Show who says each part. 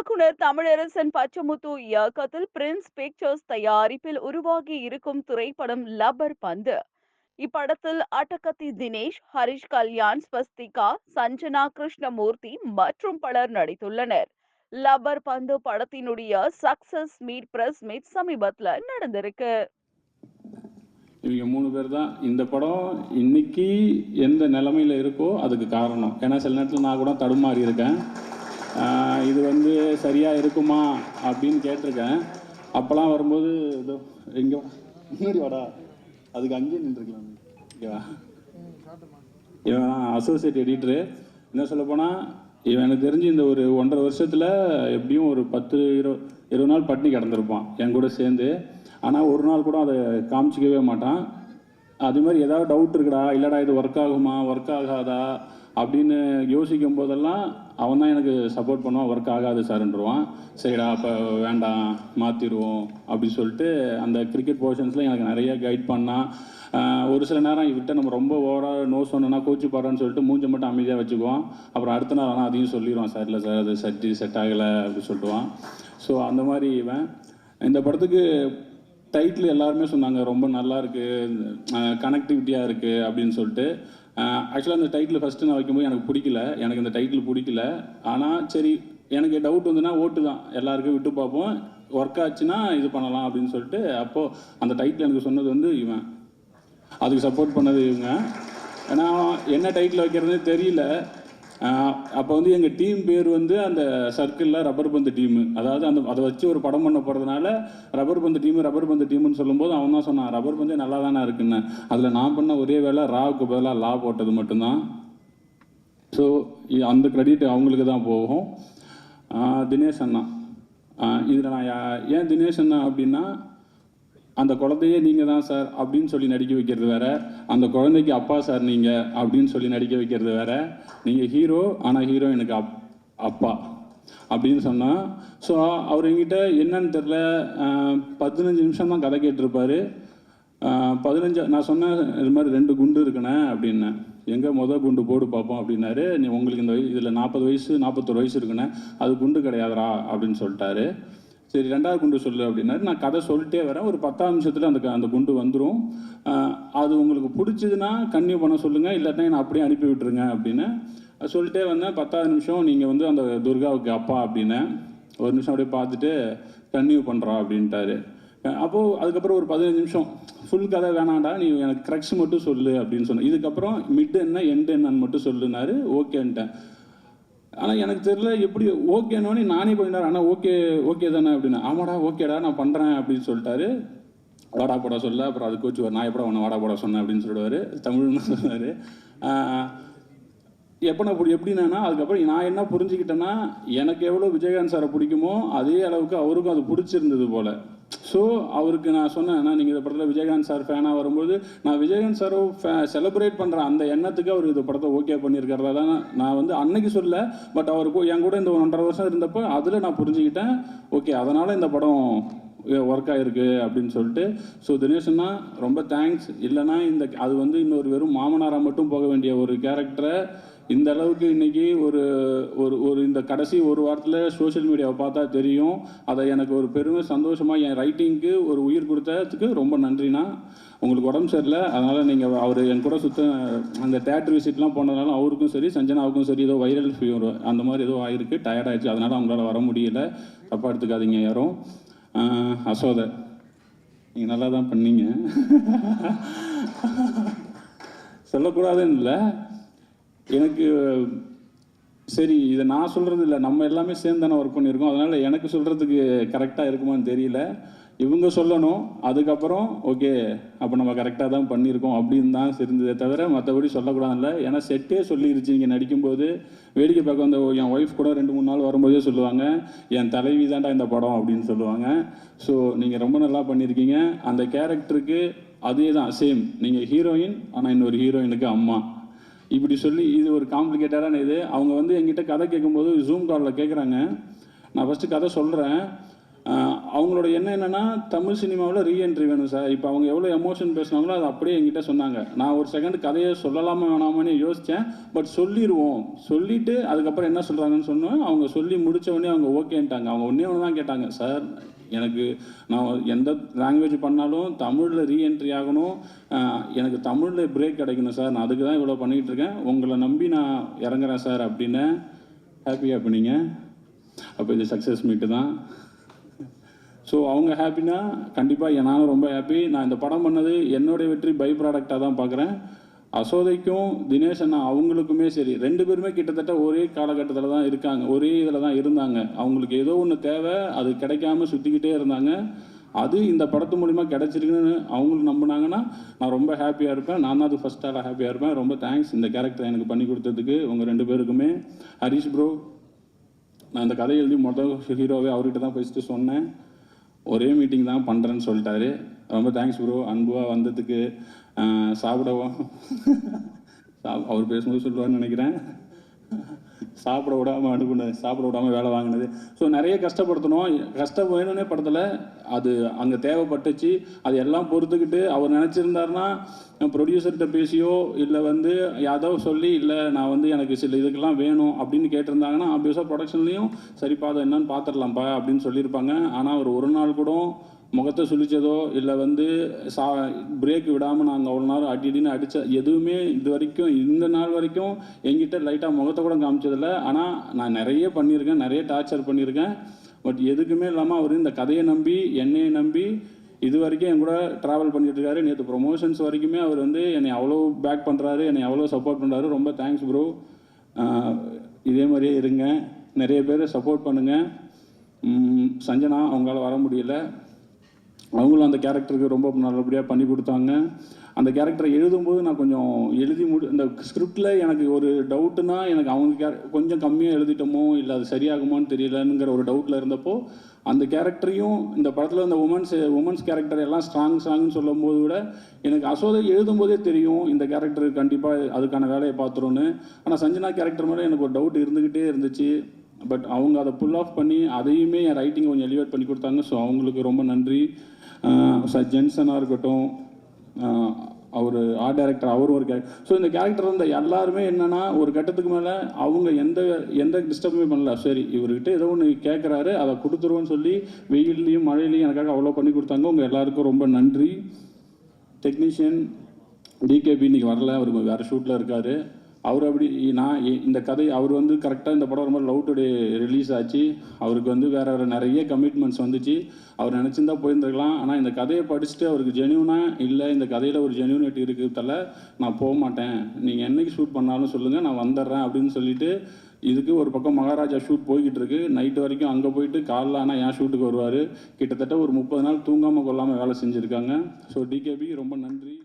Speaker 1: இயக்குனர் தமிழரசன் பச்சமுத்து இயக்கத்தில் Prince pictures தயாரிப்பில் உருவாகி இருக்கும் திரைப்படம் லப்பர் பந்து. இப்படத்தில் அட்டகத்தி தினேஷ் ஹரிஷ் கல்யாண் ஸ்வஸ்திகா சஞ்சனா கிருஷ்ணமூர்த்தி மற்றும் பலர் நடித்துள்ளனர். லப்பர் பந்து படத்தினுடைய சக்சஸ் மீட் பிரஸ் மீட் சமீபத்தில் நடந்திருக்கு.
Speaker 2: இவங்க மூணு பேர் தான். இந்த படம் இன்னைக்கு எந்த நிலமையில இருக்கோ அதுக்கு காரணம். ஏன்னா சில நேரத்தில் நான் கூட தடுமாறி இருக்கேன். இது வந்து சரியாக இருக்குமா அப்படின்னு கேட்டிருக்கேன். அப்போல்லாம் வரும்போது இதோ எங்கே முன்னாடி வாடா. அதுக்கு அங்கேயே நின்றுருக்கலாம் ஓகேவா இவன் அசோசியேட் எடிட்டரு என்ன சொல்ல போனால் இவன் எனக்கு தெரிஞ்சு இந்த ஒரு ஒன்றரை வருஷத்தில் எப்படியும் ஒரு பத்து இரு இருபது நாள் பட்டினி கிடந்திருப்பான் என் கூட சேர்ந்து. ஆனால் ஒரு நாள் கூட அதை காமிச்சிக்கவே மாட்டான். அது மாதிரி ஏதாவது டவுட் இருக்குடா இல்லைடா இது ஒர்க் ஆகுமா ஒர்க் ஆகாதா? அப்படின்னு யோசிக்கும் போதெல்லாம் அவன் தான் எனக்கு சப்போர்ட் பண்ணுவான் ஒர்க் ஆகாது சார்ன்றுவான் சரிடா அப்போ வேண்டாம் மாற்றிடுவோம் அப்படின்னு சொல்லிட்டு அந்த கிரிக்கெட் போர்ஷன்ஸில் எனக்கு நிறைய கைட் பண்ணான். ஒரு சில நேரம் இவர்கிட்ட நம்ம ரொம்ப ஓவராக நோ சொன்னோன்னா கோச்சு பாடுறோன்னு சொல்லிட்டு மூஞ்ச மட்டும் அமைதியாக வச்சுக்குவோம் அப்புறம் அடுத்த நாள் ஆனால் அதையும் சொல்லிடுவான் சார் இல்லை சார் அது சட்டி செட் ஆகலை அப்படின்னு சொல்லிடுவான். ஸோ அந்த மாதிரி இவன். இந்த படத்துக்கு டைட்டில் எல்லாருமே சொன்னாங்க ரொம்ப நல்லா இருக்குது கனெக்டிவிட்டியாக இருக்குது அப்படின்னு சொல்லிட்டு. ஆக்சுவலாக அந்த டைட்டில் ஃபஸ்ட்டு நான் வைக்கும்போது எனக்கு பிடிக்கல. எனக்கு இந்த டைட்டில் பிடிக்கல. ஆனால் சரி எனக்கு டவுட் வந்துன்னா ஓட்டு தான். எல்லாருக்கும் விட்டு பார்ப்போம். ஒர்க் ஆச்சுன்னா இது பண்ணலாம் அப்படின்னு சொல்லிட்டு அப்போது அந்த டைட்டில் எனக்கு சொன்னது வந்து இவன். அதுக்கு சப்போர்ட் பண்ணது இவங்க. ஏன்னா என்ன டைட்டில் வைக்கிறதுனே தெரியல. அப்போ வந்து எங்கள் டீம் பேர் வந்து அந்த சர்க்கிளில் ரப்பர் பந்து டீமு. அதாவது அந்த அதை வச்சு ஒரு படம் பண்ண போகிறதுனால ரப்பர் பந்து டீம் ரப்பர் பந்து டீம்னு சொல்லும்போது அவன் தான் சொன்னான் ரப்பர் பந்தே நல்லா தானே இருக்குன்னு. அதில் நான் பண்ண ஒரே வேலை ராவுக்கு பதிலாக லா போட்டது மட்டும்தான். ஸோ அந்த கிரெடிட் அவங்களுக்கு தான் போகும். தினேஷ் அண்ணா. இதில் நான் ஏன் தினேஷ் அண்ணா அப்படின்னா அந்த குழந்தையே நீங்கள் தான் சார் அப்படின்னு சொல்லி நடிக்க வைக்கிறது வேற. அந்த குழந்தைக்கு அப்பா சார் நீங்கள் அப்படின்னு சொல்லி நடிக்க வைக்கிறது வேற. நீங்கள் ஹீரோ ஆனால் ஹீரோ எனக்கு அப் அப்பா அப்படின்னு சொன்னால் ஸோ அவர் எங்கிட்ட என்னன்னு தெரில பதினஞ்சு நிமிஷம் தான் கதை கேட்டிருப்பாரு. பதினஞ்சு நான் சொன்னேன் இது மாதிரி ரெண்டு குண்டு இருக்குண்ணே அப்படின்னேன் எங்கே மொதல் குண்டு போடு பார்ப்போம் அப்படின்னாரு. நீ உங்களுக்கு இந்த வயசு இதில் நாற்பது வயசு நாற்பத்தொரு வயசு இருக்குண்ணே. அது குண்டு கிடையாதுடா அப்படின்னு சொல்லிட்டாரு. சரி ரெண்டாவது குண்டு சொல்லு அப்படின்னாரு. நான் கதை சொல்லிட்டே வரேன். ஒரு பத்தாம் நிமிஷத்தில் அந்த அந்த குண்டு வந்துடும் அது உங்களுக்கு பிடிச்சதுன்னா கன்னியூ பண்ண சொல்லுங்கள் இல்லாட்டினா என்னை அப்படியே அனுப்பி விட்டுருங்க அப்படின்னு சொல்லிட்டே வந்தேன். பத்தாவது நிமிஷம் நீங்கள் வந்து அந்த துர்காவுக்கு அப்பா அப்படின்னேன் ஒரு நிமிஷம் அப்படியே பார்த்துட்டு கன்னியூ பண்ணுறா அப்படின்ட்டாரு. அப்போது அதுக்கப்புறம் ஒரு பதினஞ்சு நிமிஷம் ஃபுல் கதை வேணாண்டா நீ எனக்கு க்ரக்ஸ் மட்டும் சொல்லு அப்படின்னு சொன்னேன். இதுக்கப்புறம் மிட் என்ன எண்ட் என்னன்னு மட்டும் சொல்லுனாரு. ஓகேன்ட்டேன். ஆனால் எனக்கு தெரியல எப்படி ஓகேனோன்னு நானே கொஞ்ச நேரம் ஆனால் ஓகே ஓகே தானே அப்படின்னு. ஆமாடா ஓகேடா நான் பண்ணுறேன் அப்படின்னு சொல்லிட்டாரு. வாடா போடா சொல்ல அப்புறம் அது கோச்சு நான் எப்படா உன்னை வாடா போடா சொன்னேன் அப்படின்னு சொல்லுவார். தமிழ்னு சொன்னார் எப்போ நான் இப்படி எப்படின்னா அதுக்கப்புறம் நான் என்ன புரிஞ்சுக்கிட்டேன்னா எனக்கு எவ்வளோ விஜயகாந்த் சாரை பிடிக்குமோ அதே அளவுக்கு அவருக்கும் அது பிடிச்சிருந்தது போல். ஸோ அவருக்கு நான் சொன்னேன் நீங்கள் இந்த படத்தில் விஜயகாந்த் சார் ஃபேனாக வரும்போது நான் விஜயகாந்த் சாரை செலிப்ரேட் பண்ணுற அந்த எண்ணத்துக்கு அவர் இந்த படத்தை ஓகே பண்ணியிருக்கிறதா தான் நான் வந்து அன்னைக்கு சொல்ல பட் அவருக்கு என் கூட இந்த ஒன்றரை வருஷம் இருந்தப்போ அதில் நான் புரிஞ்சுக்கிட்டேன் ஓகே அதனால் இந்த படம் ஒர்க் ஆகிருக்கு அப்படின்னு சொல்லிட்டு. ஸோ தினேஷன்னா ரொம்ப தேங்க்ஸ் இல்லைன்னா இந்த அது வந்து இன்னொரு வெறும் மாமனாராக மட்டும் போக வேண்டிய ஒரு கேரக்டரை இந்த அளவுக்கு இன்னைக்கு ஒரு ஒரு ஒரு இந்த கடைசி ஒரு வாரத்தில் சோஷியல் மீடியாவை பார்த்தா தெரியும். அதை எனக்கு ஒரு பெருமை சந்தோஷமாக என் ரைட்டிங்க்கு ஒரு உயிர் கொடுத்ததுக்கு ரொம்ப நன்றிண்ணா. உங்களுக்கு உடம்பு சரியில்லை அதனால் நீங்கள் அவர் என் கூட சுத்த அந்த தேட்டர் விசிட்லாம் போனதுனால அவருக்கும் சரி சஞ்சனாவுக்கும் சரி ஏதோ வைரல் ஃபீவர் அந்த மாதிரி ஏதோ ஆயிருக்கு டயர்ட் ஆயிடுச்சு அதனால் அவங்களால வர முடியல. தப்பாக எடுத்துக்காதீங்க யாரும். அசோத அசோதை நீங்கள் நல்லா தான் பண்ணீங்க. சொல்லக்கூடாதுன்னு இல்லை. எனக்கு சரி இதை நான் சொல்கிறது இல்லை. நம்ம எல்லாமே சேர்ந்து தானே ஒர்க் பண்ணியிருக்கோம். அதனால் எனக்கு சொல்கிறதுக்கு கரெக்டாக இருக்குமான்னு தெரியல. இவங்க சொல்லணும். அதுக்கப்புறம் ஓகே அப்போ நம்ம கரெக்டாக தான் பண்ணியிருக்கோம் அப்படின்னு தான் தெரிஞ்சதே தவிர மற்றபடி சொல்லக்கூடாதுல்ல. ஏன்னா செட்டே சொல்லிருச்சு. இங்கே நடிக்கும்போது வேடிக்கை பார்க்க வந்த என் ஒய்ஃப் கூட ரெண்டு மூணு நாள் வரும்போதே சொல்லுவாங்க என் தலைவி தாண்டா இந்த படம் அப்படின்னு சொல்லுவாங்க. ஸோ நீங்கள் ரொம்ப நல்லா பண்ணியிருக்கீங்க. அந்த கேரக்டருக்கு அதே தான் சேம் நீங்கள் ஹீரோயின் ஆனால் இன்னொரு ஹீரோயினுக்கு அம்மா. இப்படி சொல்லி இது ஒரு காம்ப்ளிகேட்டடான இது. அவங்க வந்து எங்கிட்ட கதை கேட்கும்போது ஜூம் காலில் கேட்குறாங்க நான் ஃபஸ்ட்டு கதை சொல்கிறேன் அவங்களோட எண்ணம் என்னென்னா தமிழ் சினிமாவில் ரீஎன்ட்ரி வேணும் சார் இப்போ அவங்க எவ்வளோ எமோஷன் பேசுனாங்களோ அது அப்படியே எங்கிட்ட சொன்னாங்க. நான் ஒரு செகண்ட் கதையை சொல்லலாமா வேணாமான்னு யோசித்தேன் பட் சொல்லிடுவோம் சொல்லிவிட்டு அதுக்கப்புறம் என்ன சொல்கிறாங்கன்னு சொன்னோம். அவங்க சொல்லி முடிச்ச உடனே அவங்க ஓகேன்ட்டாங்க அவங்க ஒன்றே ஒன்று தான் கேட்டாங்க. சார் எனக்கு நான் எந்த லாங்குவேஜ் பண்ணாலும் தமிழில் ரீஎன்ட்ரி ஆகணும். எனக்கு தமிழில் பிரேக் கிடைக்கணும் சார். நான் அதுக்கு தான் இவ்வளோ பண்ணிகிட்டு இருக்கேன். உங்களை நம்பி நான் இறங்குறேன் சார் அப்படின்னு ஹாப்பியாக பண்ணிங்க. அப்போ இது சக்ஸஸ் மீட்டு தான். ஸோ அவங்க ஹாப்பினா கண்டிப்பாக நானும் ரொம்ப ஹாப்பி நான் இந்த படம் பண்ணது என்னுடைய வெற்றி பை ப்ராடக்டாக தான் பார்க்குறேன் அசோதைக்கும் தினேஷ் அண்ணா அவங்களுக்குமே சரி ரெண்டு பேருமே கிட்டத்தட்ட ஒரே காலகட்டத்தில் தான் இருக்காங்க ஒரே இதில் தான் இருந்தாங்க. அவங்களுக்கு ஏதோ ஒன்று தேவை அது கிடைக்காம சுற்றிக்கிட்டே இருந்தாங்க. அது இந்த படத்து மூலிமா கிடச்சிருக்குன்னு அவங்களுக்கு நம்பினாங்கன்னா நான் ரொம்ப ஹாப்பியாக இருப்பேன். நான் தான் அது ஃபஸ்ட் ஆளாக ஹாப்பியாக இருப்பேன். ரொம்ப தேங்க்ஸ் இந்த கேரக்டர் எனக்கு பண்ணி கொடுத்ததுக்கு உங்கள் ரெண்டு பேருக்குமே. ஹரிஷ் ப்ரோ நான் இந்த கதை எழுதி மொதல் ஹீரோவே அவர்கிட்ட தான் ஃபஸ்ட்டு சொன்னேன். ஒரே மீட்டிங் தான் பண்ணுறேன்னு சொல்லிட்டாரு. ரொம்ப தேங்க்ஸ் ப்ரோ அன்புவாக வந்ததுக்கு சாப்பிடவும் சாப் அவர் பேசும்போது சொல்லுவார்னு நினைக்கிறேன். சாப்பிட விடாமல் அனுப்புனது சாப்பிட விடாமல் வேலை வாங்கினது. ஸோ நிறைய கஷ்டப்படுத்தணும் கஷ்டம் வேணும்னே படத்தில் அது அங்கே தேவைப்பட்டுச்சு. அது எல்லாம் பொறுத்துக்கிட்டு அவர் நினச்சிருந்தாருன்னா ப்ரொடியூசர்கிட்ட பேசியோ இல்லை வந்து யாதோ சொல்லி இல்லை நான் வந்து எனக்கு சில இதுக்கெல்லாம் வேணும் அப்படின்னு கேட்டிருந்தாங்கன்னா ஆப்வியஸாக ப்ரொடக்ஷன்லேயும் சரிப்பா அதை என்னன்னு பார்த்துடலாம்ப்பா அப்படின்னு சொல்லியிருப்பாங்க. ஆனால் அவர் ஒரு நாள் கூட முகத்தை சுழிச்சதோ இல்லை வந்து சா பிரேக் விடாமல் நாங்கள் அவ்வளோ நேரம் அடி அடின்னு அடித்த எதுவுமே இது வரைக்கும் இந்த நாள் வரைக்கும் எங்கிட்ட லைட்டாக முகத்தை கூட காமிச்சதில்ல. ஆனால் நான் நிறைய பண்ணியிருக்கேன் நிறைய டார்ச்சர் பண்ணியிருக்கேன். பட் எதுக்குமே இல்லாமல் அவர் இந்த கதையை நம்பி என்னையை நம்பி இது வரைக்கும் என் கூட ட்ராவல் பண்ணிட்டு இருக்காரு. நேற்று ப்ரொமோஷன்ஸ் வரைக்குமே அவர் வந்து என்னை அவ்வளோ பேக் பண்ணுறாரு என்னை அவ்வளோ சப்போர்ட் பண்ணுறாரு ரொம்ப தேங்க்ஸ் ப்ரோ இதே மாதிரியே இருங்க. நிறைய பேர் சப்போர்ட் பண்ணுங்கள் சஞ்சனா அவங்களால வர முடியல. அவங்களும் அந்த கேரக்டருக்கு ரொம்ப நல்லபடியாக பண்ணி கொடுத்தாங்க. அந்த கேரக்டரை எழுதும்போது நான் கொஞ்சம் எழுதி முடி இந்த ஸ்கிரிப்டில் எனக்கு ஒரு டவுட்டுனா எனக்கு அவங்க கே கொஞ்சம் கம்மியாக எழுதிட்டோமோ இல்லை அது சரியாகுமான்னு தெரியலங்கிற ஒரு டவுட்டில் இருந்தப்போ அந்த கேரக்டரையும் இந்த படத்தில் இந்த உமன்ஸ் உமன்ஸ் கேரக்டர் எல்லாம் ஸ்ட்ராங் ஸ்ட்ராங்னு சொல்லும் போது விட எனக்கு அசோதை எழுதும்போதே தெரியும் இந்த கேரக்டர் கண்டிப்பாக அதுக்கான வேலையை பார்த்துருன்னு ஆனால் சஞ்சனா கேரக்டர் மேலே எனக்கு ஒரு டவுட் இருந்துக்கிட்டே இருந்துச்சு. பட் அவங்க அதை புல் ஆஃப் பண்ணி அதையுமே என் ரைட்டிங் கொஞ்சம் எலிவேட் பண்ணி கொடுத்தாங்க. ஸோ அவங்களுக்கு ரொம்ப நன்றி. ஜென்சனாக இருக்கட்டும் அவர் ஆர்ட் டைரக்டர் அவர் ஒரு கேரக்டர் ஸோ இந்த கேரக்டர் இருந்த எல்லாருமே என்னன்னா ஒரு கட்டத்துக்கு மேலே அவங்க எந்த எந்த டிஸ்டர்புமே பண்ணல. சரி இவர்கிட்ட ஏதோ ஒன்று கேட்குறாரு அதை கொடுத்துருவோன்னு சொல்லி வெயில்லையும் மழையிலையும் எனக்காக அவ்வளோ பண்ணி கொடுத்தாங்க. உங்கள் எல்லாருக்கும் ரொம்ப நன்றி. டெக்னீஷியன் டிகேபி இன்றைக்கி வரல அவர் வேறு ஷூட்டில் இருக்கார். அவர் அப்படி நான் இ- இந்த கதை அவர் வந்து கரெக்டாக இந்த படம் ரொம்ப லவ் டுடே ரிலீஸ் ஆச்சு. அவருக்கு வந்து வேற வேறு நிறைய கமிட்மெண்ட்ஸ் வந்துச்சு. அவர் நினச்சிருந்தா போயிருந்துருக்கலாம். ஆனால் இந்த கதையை படிச்சுட்டு அவருக்கு ஜென்யூனாக இல்லை இந்த கதையில் ஒரு ஜென்யூனிட்டி இருக்கிறதால நான் போக மாட்டேன். நீங்கள் என்னைக்கு ஷூட் பண்ணாலும் சொல்லுங்கள் நான் வந்துடுறேன் அப்படின்னு சொல்லிட்டு இதுக்கு ஒரு பக்கம் மகாராஜா ஷூட் போய்கிட்டு இருக்கு நைட்டு வரைக்கும் அங்கே போயிட்டு காலைல ஆனால் என் ஷூட்டுக்கு வருவார்? கிட்டத்தட்ட ஒரு முப்பது நாள் தூங்காமல் கொள்ளாமல் வேலை செஞ்சுருக்காங்க. ஸோ டிகேபி ரொம்ப நன்றி.